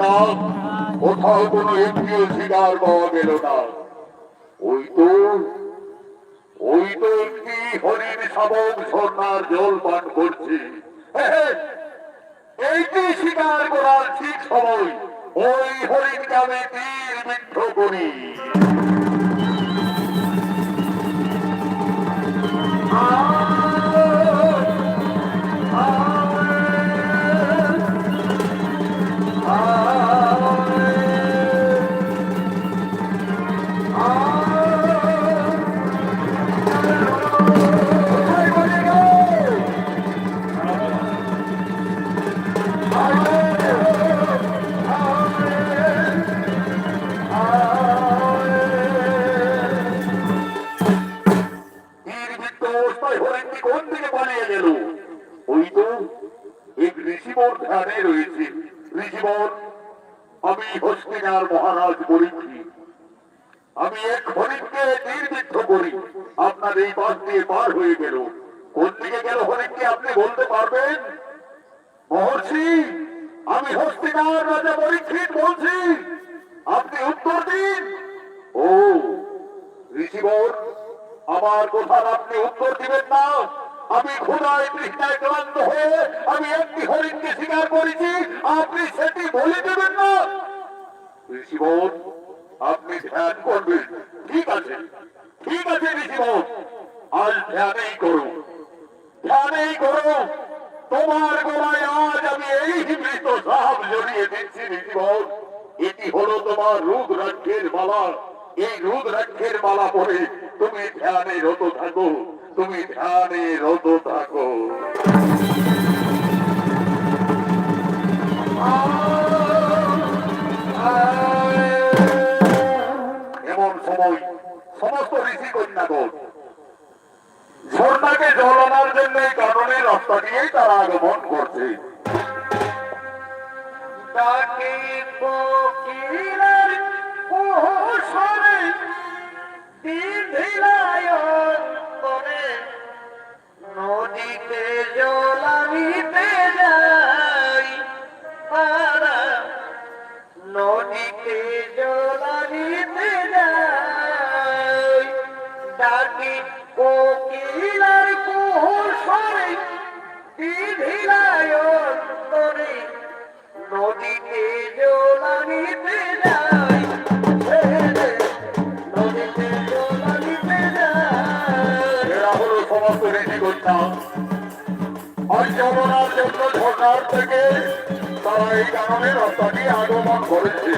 কোথাও কোনো একটিও শিকার পাওয়া গেল না। ওই তো ওই তো কি হরিণ শাবক সরকার জল পান করছে এইটি শিকার করার ঠিক সময় ওই হরিণকে আমি তীর বিদ্ধ করি। গেল। ওই তো এক ঋষিবর ধ্যানে রয়েছে। ঋষিবর, আমি হস্তিনার মহারাজ বলেছি। আমি এক হরিণকে তীরবিদ্ধ করি। আপনার এই পাশ দিয়ে পার হয়ে গেল। কোন দিকে গেল হরিণটি আপনি বলতে পারবেন? মহর্ষি, আমি হস্তিনার রাজা পরীক্ষিত বলছি। আপনি উত্তর দিন। ও, ঋষিবর, আমার কথার আপনি উত্তর দিবেন না। আমি ক্ষুদায় তৃষ্ণায় ক্লান্ত হয়ে আমি একটি হরিণকে স্বীকার করেছি, আপনি সেটি বলে দেবেন না। আপনি ধ্যান করবেন। ঠিক আছে ঠিক আছে ঋষিবর আজ ধ্যানেই করো। ধ্যানেই করো। তোমার গোড়ায় আজ আমি এই মৃত সাহাব জড়িয়ে দিচ্ছি ঋষিবর এটি হলো তোমার রুদ্রাক্ষের মালা। এই রুদ্রাক্ষের মালা পরে তুমি ধ্যানে রত থাকো। তুমি ধ্যানে রত থাকো এমন সময় সমস্ত ঋষি কন্যাগণ ঝর্ণাকে জল জন্য এই কারণে রাস্তা দিয়েই তারা আগমন করছে। ডাকে কোকিলের কুহুসরে দিধিলায়ন করে নদীতে জল আনিতে যাই পারা নদীতে জল আনিতে যাই ডাকে আজ জন্য সরকার থেকে তারা এই কারণে রপ্তানি আগমন করেছে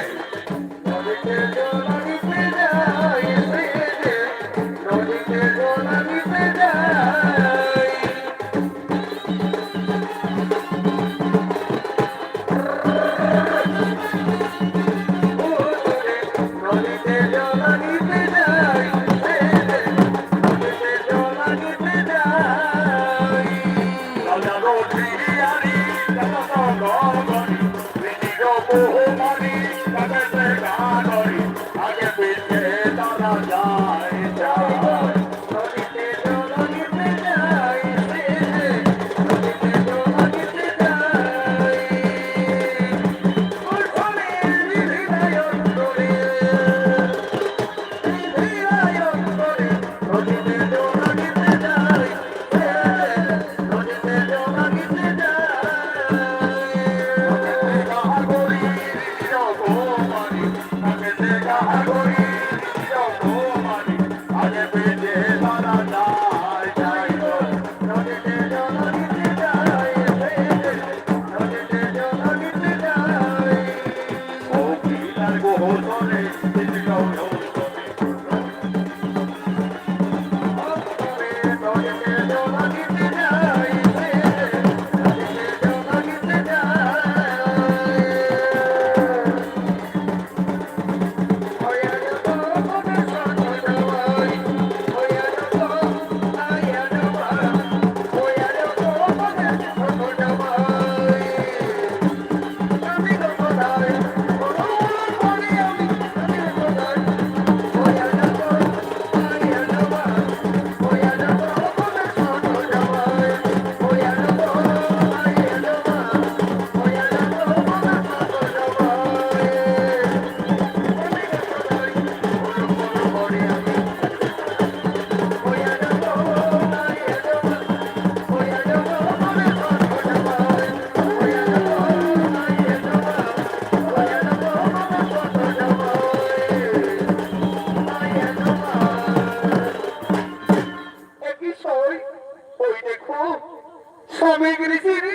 শ্রমিক ঋষির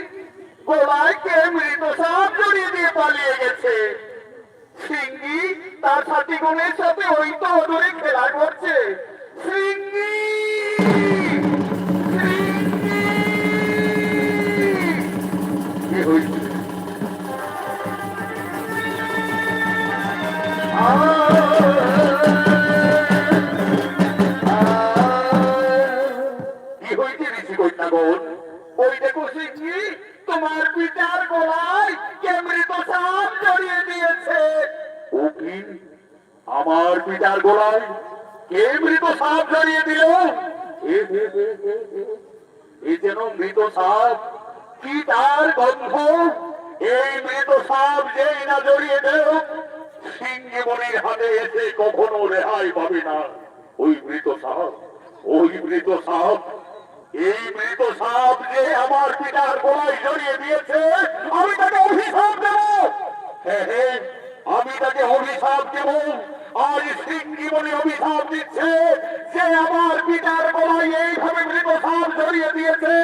গলায় মৃত সাপ জড়িয়ে দিয়ে পালিয়ে গেছে। সিঙ্গি তার সাথী গুণের সাথে ওই তো ধরে খেলা করছে। সিঙ্গি আমার পিতার গোলায় কে মৃত সাপ জড়িয়ে দিল? এ, যেন মৃত সাপ কি তার গন্ধ? এই মৃত সাপ যেই না জড়িয়ে সিংহে হাতে এসে কখনো রেহাই পাবে না। ওই মৃত সাপ ওই মৃত সাপ এই মৃত সাপ যে আমার পিতার গোলায় জড়িয়ে দিয়েছে আমি তাকে অভিশাপ দেব। হ্যাঁ, হ্যাঁ, আমি তাকে অভিশাপ দেব সিংহি মনে অভিশাপ দিচ্ছে। যে আমার পিতার গলায় এইভাবে মৃত সাপ জড়িয়ে দিয়েছে।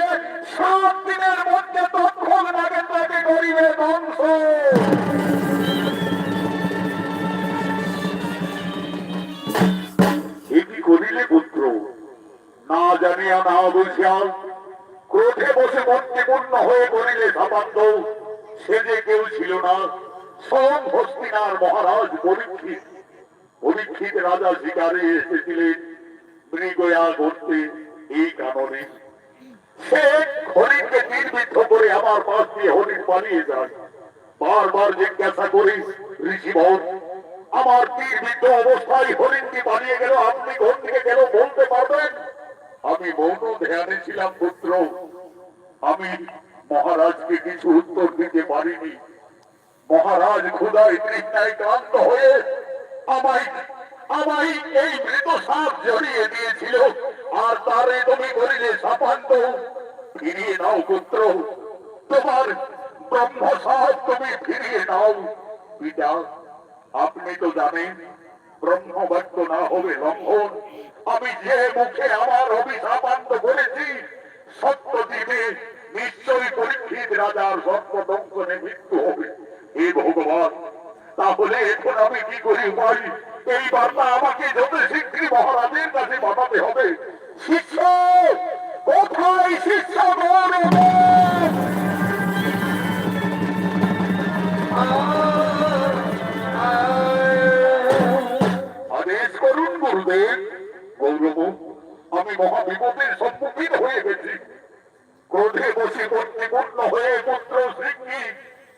সাত দিনের মধ্যে তৎক্ষণ তাকে তাকে গরিবের ধ্বংস করিলে পুত্র? না জানিয়া, না বুঝিয়া ক্রোধে বসে মন্ত্রীপূর্ণ হয়ে করিলে সাপান্ত সে যে কেউ ছিল না সোম হস্তিনার মহারাজ পরীক্ষিত পরীক্ষিত রাজা শিকারে এসেছিলেন। মৃগয়া করতে এই কারণে। সে হরিণকে নির্বিদ্ধ করে আমার পাশ দিয়ে হরিণ পালিয়ে যায়। বারবার জিজ্ঞাসা করি ঋষিবর আমার তীরবিদ্ধ অবস্থায় হরিণটি পালিয়ে গেল, আপনি ঘর থেকে গেল বলতে পারবেন? আমি মৌন ধ্যানে ছিলাম, পুত্র। আমি মহারাজকে কিছু উত্তর দিতে পারিনি। মহারাজ ক্ষুদায় তৃষ্ণায় ক্লান্ত হয়ে আমায় আমায় এই মৃত সাপ জড়িয়ে দিয়েছিল। আর তারে তুমি করিলে সাপান্ত। ফিরিয়ে নাও পুত্র, তোমার ব্রহ্ম সাপ তুমি ফিরিয়ে নাও। পিতা, আপনি তো জানেন ব্রহ্মবাক্য না হবে লঙ্ঘন। আমি যে মুখে আমার অভিশাপান্ত করেছি সত্য দিবে নিশ্চয়ই পরীক্ষিত রাজার সর্বদঙ্কনে মৃত্যু হবে। হে ভগবান, তাহলে এখন আমি কি করি ভাই? এই বার্তা আমাকে যত শীঘ্রই মহারাজের কাছে পাঠাতে হবে। করুন গৌরব, আমি মহাবিপদের সম্মুখীন হয়ে গেছি। ক্রোধে বসে কর্তৃপূর্ণ হয়ে পুত্র শৃঙ্গি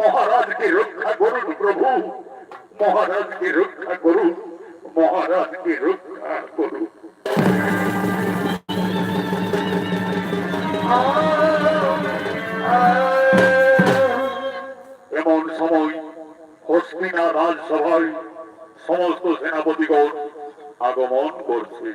মহারাজকে রক্ষা করুন প্রভু। মহারাজকে রক্ষা করুন। মহারাজকে রক্ষা করুন। এমন সময় হস্তিনা রাজসভায় সমস্ত সেনাপতিগণ আগমন করছে।